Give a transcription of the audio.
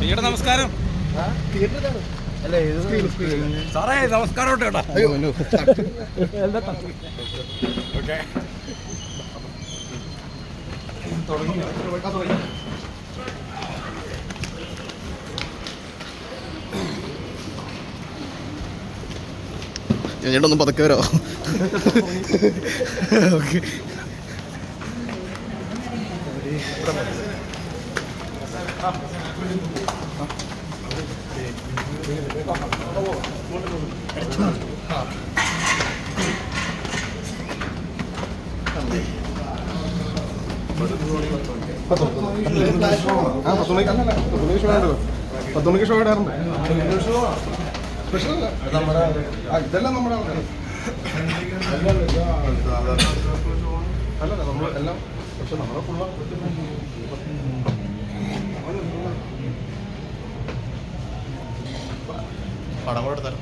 ചേട്ടാ നമസ്കാരം. സാറേ നമസ്കാരം കേട്ടോ. അയ്യോ. ഓക്കെ. ഒന്ന് പതുക്കെ വരോ? ഓക്കെ. പത്ത് മണിക്ക് ഷോ ഇടാറുണ്ട്. സ്പെഷ്യൽ നമ്മുടെ ഇതെല്ലാം നമ്മുടെ ആൾക്കാർ അല്ലല്ല നമ്മൾ എല്ലാം പക്ഷെ നമ്മളെ ഫുള്ള പടം കൂടെ എടുത്താലോ